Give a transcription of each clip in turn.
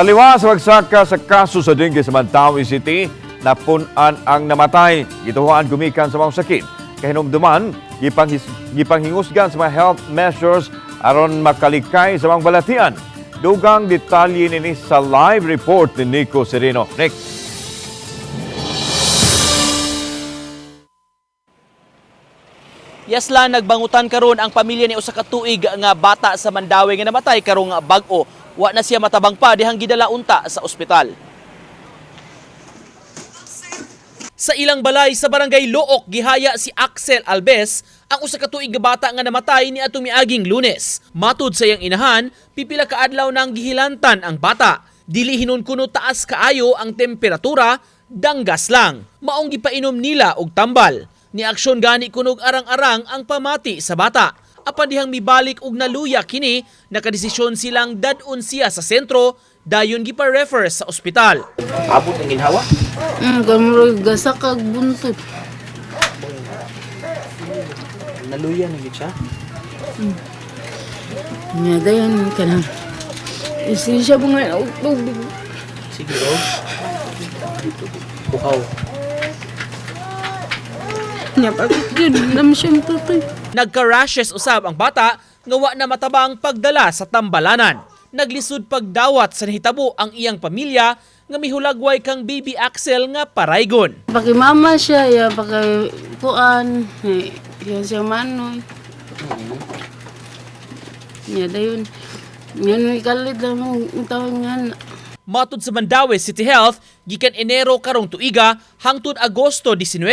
Taliwa sa pagsaka sa kaso sa dengue sa Mantawi City, napunan ang namatay. Gituhuan gumikan sa mga sakit. Kahinumduman, gipanghis, gipanghingusgan sa mga health measures aron makalikay sa mga balatian. Dugang detalye nini sa live report ni Nico Sereno. Nick. Yaslan nagbangutan karon ang pamilya ni usa ka tuig nga bata sa Mandawi nga namatay karong bag-o. Wa na siya matabang pa dihang gidala unta sa ospital. Sa ilang balay sa barangay Look gihaya si Axel Albes ang usa ka tuig bata nga namatay ni atong miaging Lunes. Matud sa iyang inahan, pipila ka adlaw nang gihilantan ang bata. Dili hinon kuno taas kaayo ang temperatura, danggas lang. Maong gipainom nila og tambal. Ni aksyon gani kunog arang-arang ang pamati sa bata. Apan dihang mibalik og naluya kini, nakadesisyon silang dadun siya sa sentro, dayon gipa-refer sa ospital. Abot ang ginhawa? Mm, gamro gasa kag buntot. Naluya na gid siya. Nya dayon kanang. Isi siya mga tubig. Sige, og. Bukaw. Nya pag yun nam siyang tutay. Nagka-rashes usab ang bata nga wa na matabang pagdala sa tambalanan. Naglisod pagdawat sa nahitabo ang iyang pamilya nga mihulagway kang baby Axel nga paraygon. Pakimama siya, ya pakay kuan. Yan siya manoy. Nya dayon. Yan ikalit lang ang tawag nga. Matud sa Mandawi City Health, gikan Enero karong tuiga hangtod Agosto 19,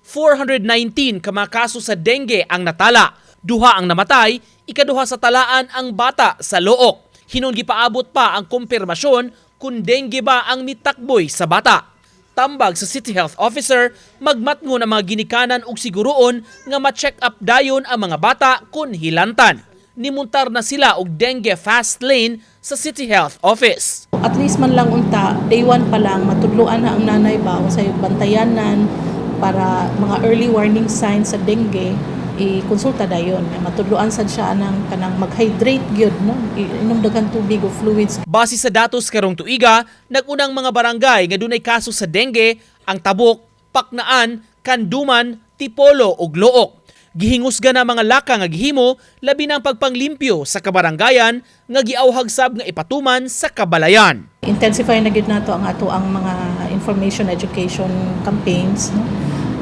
419 ka mga kaso sa dengue ang natala. Duha ang namatay, ikaduha sa talaan ang bata sa Look. Hinon gipaabot pa ang kumpirmasyon kung dengue ba ang mitakboy sa bata. Tambag sa City Health Officer, magmatngon ang mga ginikanan ug siguroon nga ma-check up dayon ang mga bata kung hilantan. Nimuntar na sila og dengue fast lane sa City Health Office. at least man lang unta, day one pa lang, matudloan na ang nanay ba o sa bantayanan para mga early warning signs sa dengue, i-konsulta dayon. Matudloan sad siya ng kanang mag-hydrate gyud no? Inom daghan tubig o fluids Base sa datos karong tuiga, nagunang mga barangay nga dunay kaso sa dengue ang Tabok, Paknaan, Kanduman, Tipolo ug Look. Gihingusga na mga laka nga gihimo labi ng pagpanglimpyo sa kabarangayan nga giawhag sab nga ipatuman sa kabalayan. intensify na gid nato ang ato ang mga information education campaigns no?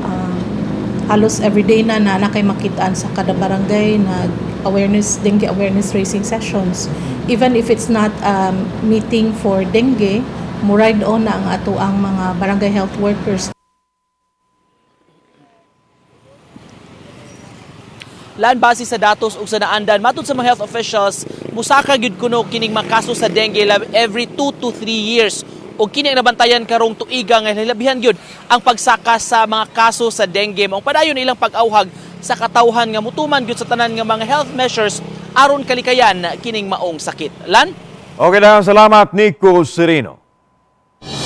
Ah, halos everyday na na na kay makitaan sa kada barangay na awareness dengue awareness raising sessions. Even if it's not um, meeting for dengue ride on na ang ato ang mga barangay health workers Lan base sa datos ug sa naandan matud sa mga health officials musaka gyud kuno kining mga kaso sa dengue every 2 to 3 years. Ug kini ang nabantayan karong tuiga nga hilabihan gyud ang pagsaka sa mga kaso sa dengue. Mao padayon ilang pag-awhag sa katawhan nga mutuman gyud sa tanan nga mga health measures aron kalikayan kining maong sakit. Lan? Okay na, salamat Nico Sereno.